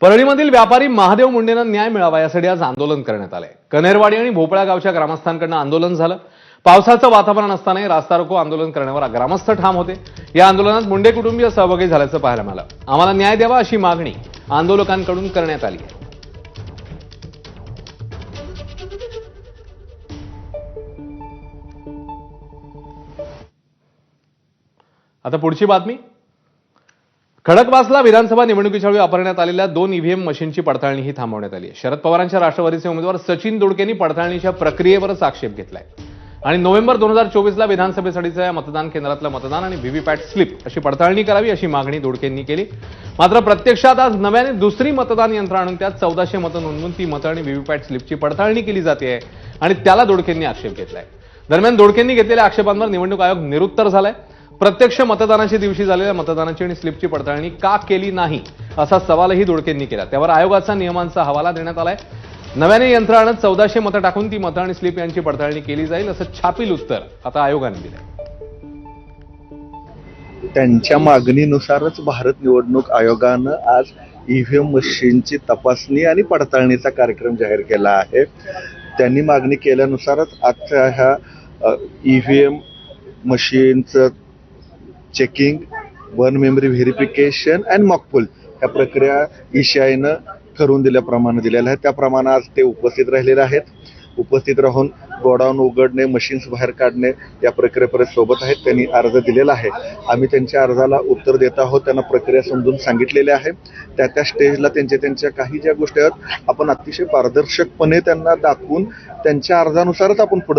परळीमधील व्यापारी महादेव मुंडेंना न्याय मिळावा यासाठी आज आंदोलन करण्यात आलंय. कनेरवाडी आणि भोपळा गावच्या ग्रामस्थांकडनं आंदोलन झालं. पावसाचं वातावरण असतानाही रास्ता रोको आंदोलन करण्यावर ग्रामस्थ ठाम होते. या आंदोलनात मुंडे कुटुंबीय सहभागी झाल्याचं पाहायला मिळालं. आम्हाला न्याय द्यावा अशी मागणी आंदोलकांकडून करण्यात आली आहे. आता पुढची बातमी. खडकवासला विधानसभा निवडणुकीच्या वेळी वापरण्यात आलेल्या दोन ईव्हीएम मशीनची पडताळणी ही थांबवण्यात आली आहे. शरद पवारांच्या राष्ट्रवादीचे उमेदवार सचिन दोडकेंनी पडताळणीच्या प्रक्रियेवरच आक्षेप घेतलाय. आणि नोव्हेंबर दोन हजार चोवीसला विधानसभेसाठीचं या मतदान केंद्रातलं मतदान आणि व्हीव्हीपॅट स्लिप अशी पडताळणी करावी अशी मागणी दोडकेंनी केली. मात्र प्रत्यक्षात आज नव्याने दुसरी मतदान यंत्र आणून त्यात चौदाशे मतं नोंदवून ती मतं आणि व्हीव्हीपॅट स्लिपची पडताळणी केली जाते आणि त्याला दोडकेंनी आक्षेप घेतलाय. दरम्यान दोडकेंनी घेतलेल्या आक्षेपांवर निवडणूक आयोग निरुत्तर झालाय. प्रत्यक्ष मतदानाच्या दिवशी झालेल्या मतदानाची आणि स्लिपची पडताळणी का केली नाही असा सवालही धुडकेंनी केला. त्यावर आयोगाचा नियमांचा हवाला देण्यात आलाय. नव्याने यंत्र आणत चौदाशे मतं टाकून ती मतं आणि स्लिप यांची पडताळणी केली जाईल असं छापील उत्तर आता आयोगाने दिलंय. त्यांच्या मागणीनुसारच भारत निवडणूक आयोगानं आज ईव्हीएम मशीनची तपासणी आणि पडताळणीचा कार्यक्रम जाहीर केला आहे. त्यांनी मागणी केल्यानुसारच आजच्या ह्या EVM मशीनचं checking one memory verification and mock poll ह्या प्रक्रिया ईशायनं ठरवून दिल्याप्रमाणे दिलेल्या आहेत. त्याप्रमाणे आज ते उपस्थित राहिलेले आहेत. उपस्थित राहून गोडाऊन उघडणे मशीन्स बाहेर काढणे या प्रक्रियेपर्यंत सोबत आहेत. त्यांनी अर्ज दिलेला आहे. आम्ही त्यांच्या अर्जाला उत्तर देत आहोत. त्यांना प्रक्रिया समजून सांगितलेली आहे. त्या त्या स्टेजला त्यांच्या त्यांच्या काही ज्या गोष्टी आहेत आपण अतिशय पारदर्शकपणे त्यांना दाखवून त्यांच्या अर्जानुसारच आपण पुढे